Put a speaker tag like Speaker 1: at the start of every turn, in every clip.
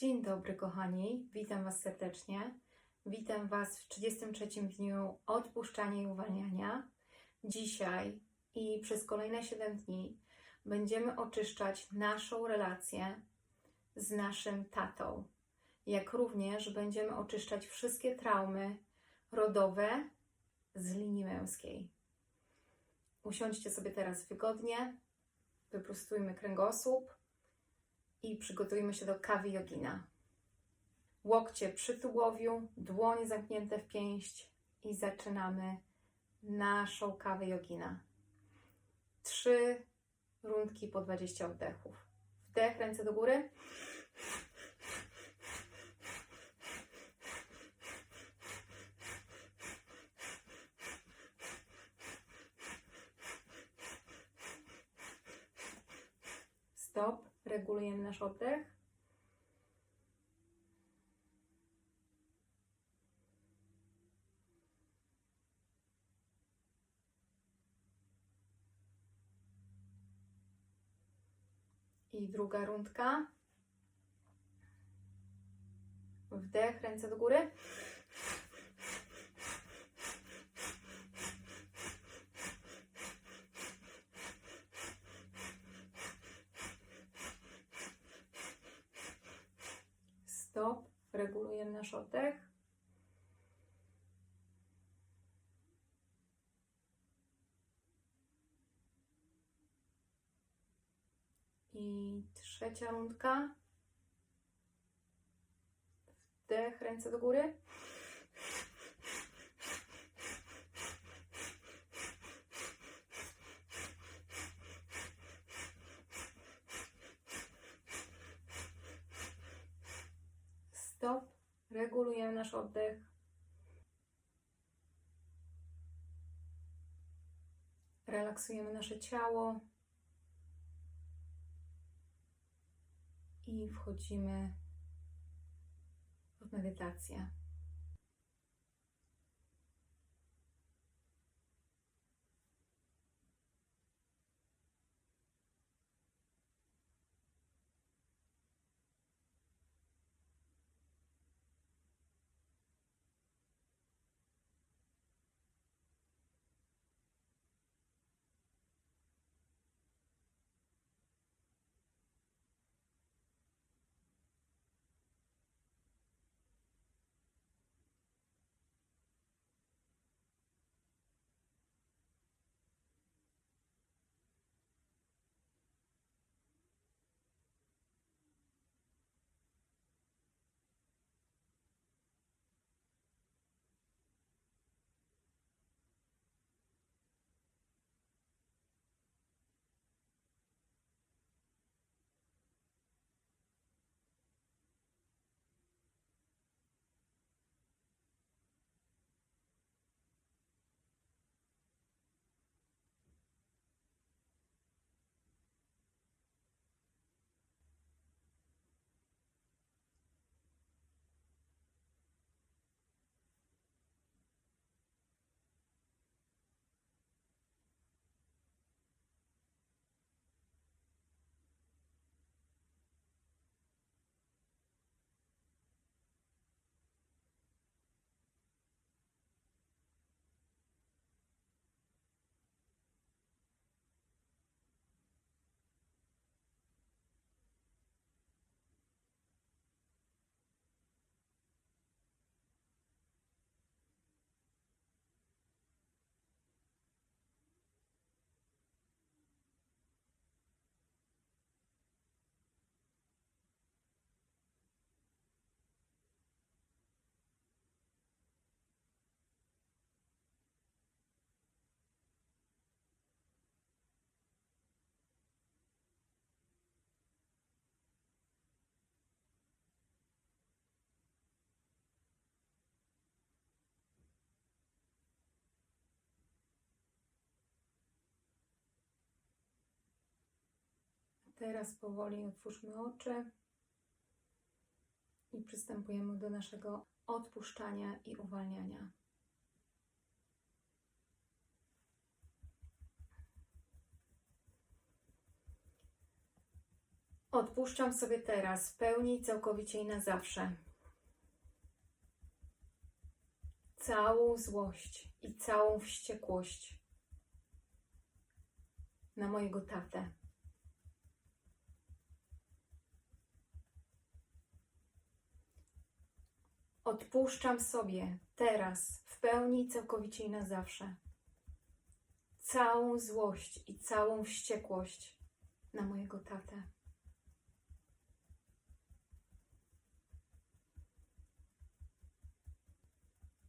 Speaker 1: Dzień dobry, kochani. Witam Was serdecznie. Witam Was w 33 dniu odpuszczania i uwalniania. Dzisiaj i przez kolejne 7 dni będziemy oczyszczać naszą relację z naszym tatą. Jak również będziemy oczyszczać wszystkie traumy rodowe z linii męskiej. Usiądźcie sobie teraz wygodnie, wyprostujmy kręgosłup i przygotujmy się do kawy jogina. Łokcie przy tułowiu, dłonie zamknięte w pięść i zaczynamy naszą kawę jogina. Trzy rundki po 20 oddechów. Wdech, ręce do góry. Stop. Regulujemy nasz oddech. I druga rundka. Wdech, ręce do góry. Stop. Regulujemy nasz oddech. I trzecia rundka. Wdech, ręce do góry. Stop. Regulujemy nasz oddech. Relaksujemy nasze ciało. I wchodzimy w medytację. Teraz powoli otwórzmy oczy i przystępujemy do naszego odpuszczania i uwalniania. Odpuszczam sobie teraz w pełni, całkowicie i na zawsze. Całą złość i całą wściekłość na mojego tatę. Odpuszczam sobie teraz w pełni, całkowicie i na zawsze całą złość i całą wściekłość na mojego tatę.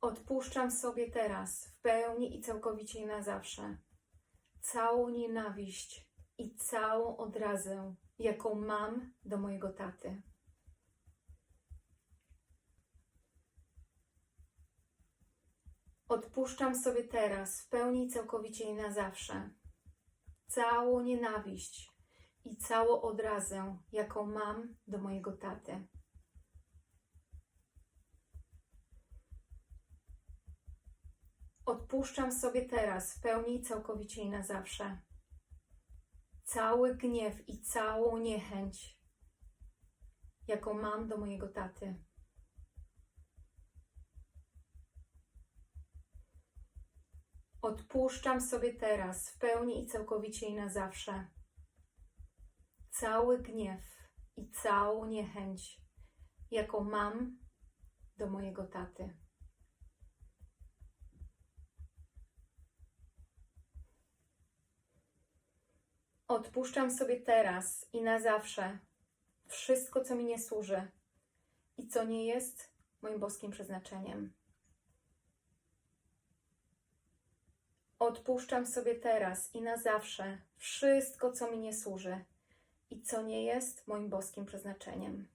Speaker 1: Odpuszczam sobie teraz w pełni i całkowicie i na zawsze całą nienawiść i całą odrazę, jaką mam do mojego taty. Odpuszczam sobie teraz w pełni, całkowicie i na zawsze całą nienawiść i całą odrazę, jaką mam do mojego taty. Odpuszczam sobie teraz w pełni, całkowicie i na zawsze cały gniew i całą niechęć, jaką mam do mojego taty. Odpuszczam sobie teraz w pełni i całkowicie i na zawsze cały gniew i całą niechęć, jaką mam do mojego taty. Odpuszczam sobie teraz i na zawsze wszystko, co mi nie służy i co nie jest moim boskim przeznaczeniem. Odpuszczam sobie teraz i na zawsze wszystko, co mi nie służy i co nie jest moim boskim przeznaczeniem.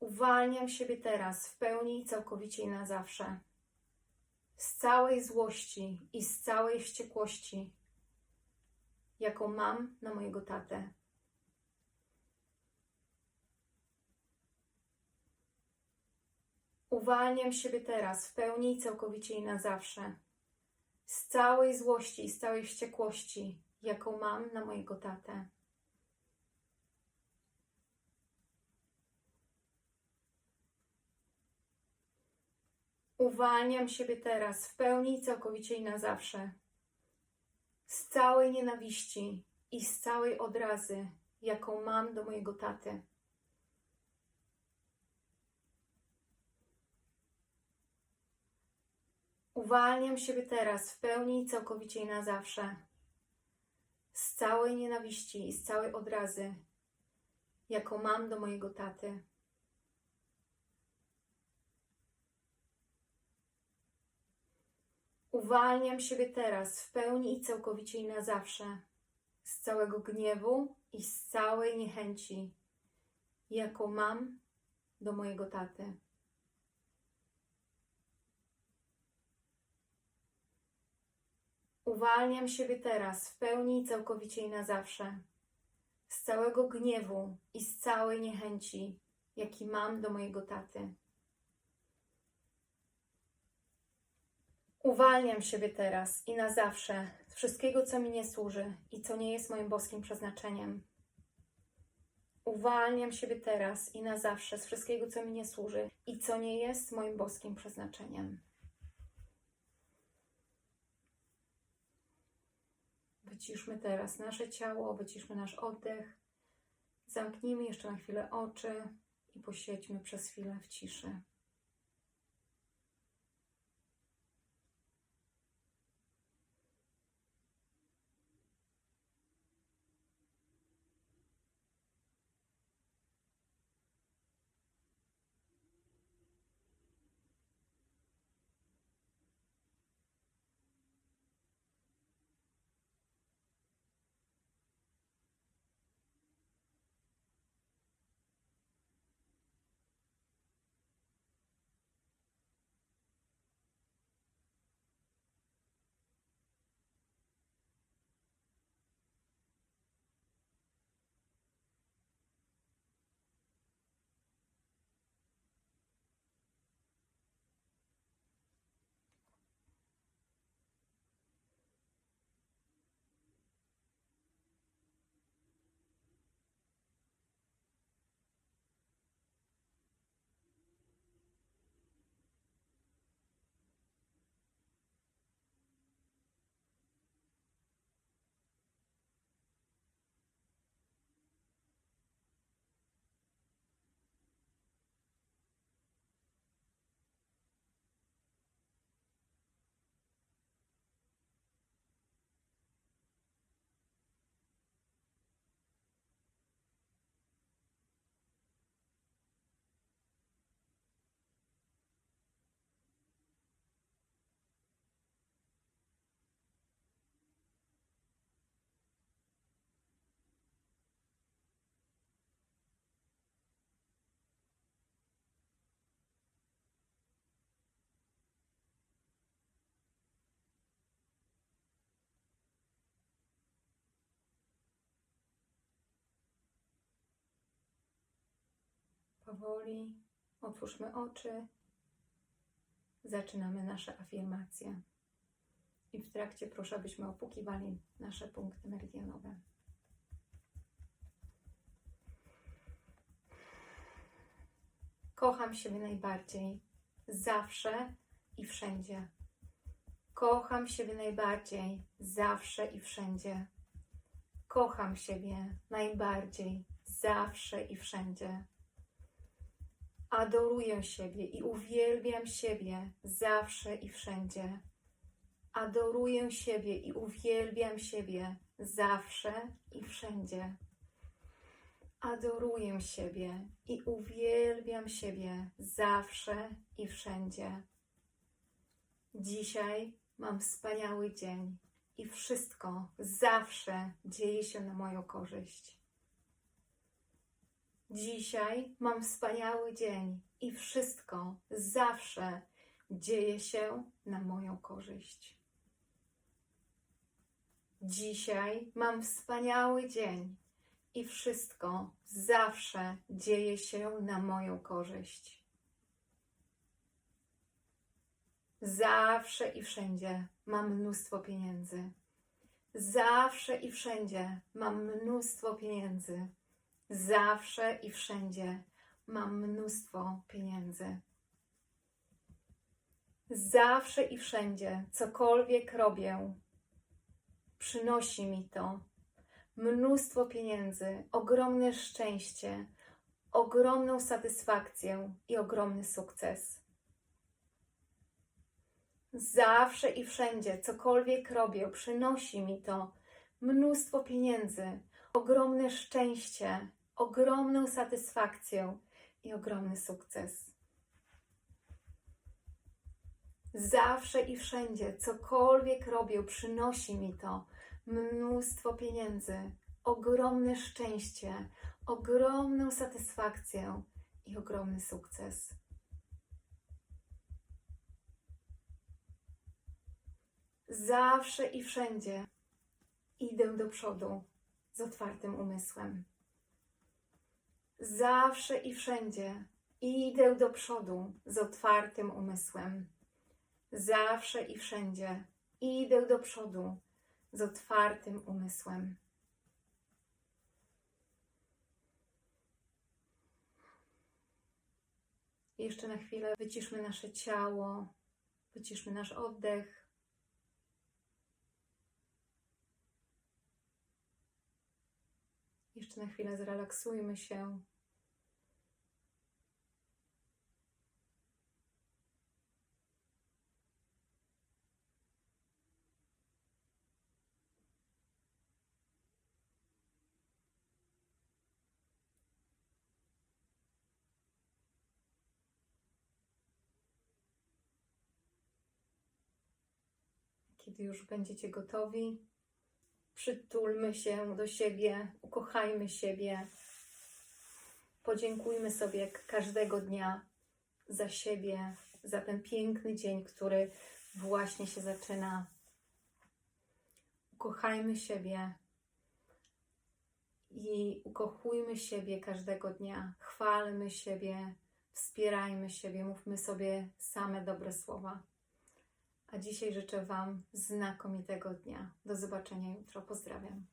Speaker 1: Uwalniam siebie teraz w pełni i całkowicie i na zawsze. Z całej złości i z całej wściekłości, jaką mam na mojego tatę. Uwalniam siebie teraz w pełni i całkowicie i na zawsze. Z całej złości i z całej wściekłości, jaką mam na mojego tatę. Uwalniam siebie teraz w pełni i całkowicie i na zawsze. Z całej nienawiści i z całej odrazy, jaką mam do mojego taty. Uwalniam siebie teraz w pełni i całkowicie i na zawsze. Z całej nienawiści i z całej odrazy, jaką mam do mojego taty. Uwalniam siebie teraz w pełni i całkowicie i na zawsze. Z całego gniewu i z całej niechęci, jaką mam do mojego taty. Uwalniam siebie teraz w pełni i całkowicie i na zawsze. Z całego gniewu i z całej niechęci, jaki mam do mojego taty. Uwalniam siebie teraz i na zawsze z wszystkiego, co mi nie służy i co nie jest moim boskim przeznaczeniem. Uwalniam siebie teraz i na zawsze z wszystkiego, co mi nie służy i co nie jest moim boskim przeznaczeniem. Wyciszmy teraz nasze ciało, wyciszmy nasz oddech. Zamknijmy jeszcze na chwilę oczy i posiedźmy przez chwilę w ciszy. Powoli otwórzmy oczy. Zaczynamy nasze afirmacje. I w trakcie proszę, abyśmy opukiwali nasze punkty meridianowe. Kocham siebie najbardziej, zawsze i wszędzie. Kocham siebie najbardziej, zawsze i wszędzie. Kocham siebie najbardziej, zawsze i wszędzie. Adoruję siebie i uwielbiam siebie zawsze i wszędzie. Adoruję siebie i uwielbiam siebie zawsze i wszędzie. Adoruję siebie i uwielbiam siebie zawsze i wszędzie. Dzisiaj mam wspaniały dzień i wszystko zawsze dzieje się na moją korzyść. Dzisiaj mam wspaniały dzień i wszystko zawsze dzieje się na moją korzyść. Dzisiaj mam wspaniały dzień i wszystko zawsze dzieje się na moją korzyść. Zawsze i wszędzie mam mnóstwo pieniędzy. Zawsze i wszędzie mam mnóstwo pieniędzy. Zawsze i wszędzie mam mnóstwo pieniędzy. Zawsze i wszędzie, cokolwiek robię, przynosi mi to mnóstwo pieniędzy, ogromne szczęście, ogromną satysfakcję i ogromny sukces. Zawsze i wszędzie, cokolwiek robię, przynosi mi to mnóstwo pieniędzy, ogromne szczęście, ogromną satysfakcję i ogromny sukces. Zawsze i wszędzie, cokolwiek robię, przynosi mi to mnóstwo pieniędzy, ogromne szczęście, ogromną satysfakcję i ogromny sukces. Zawsze i wszędzie idę do przodu z otwartym umysłem. Zawsze i wszędzie idę do przodu z otwartym umysłem. Zawsze i wszędzie idę do przodu z otwartym umysłem. Jeszcze na chwilę wyciszmy nasze ciało, wyciszmy nasz oddech. Jeszcze na chwilę zrelaksujmy się. Kiedy już będziecie gotowi, przytulmy się do siebie, ukochajmy siebie. Podziękujmy sobie każdego dnia za siebie, za ten piękny dzień, który właśnie się zaczyna. Ukochajmy siebie i ukochujmy siebie każdego dnia. Chwalmy siebie, wspierajmy siebie, mówmy sobie same dobre słowa. A dzisiaj życzę Wam znakomitego dnia. Do zobaczenia jutro. Pozdrawiam.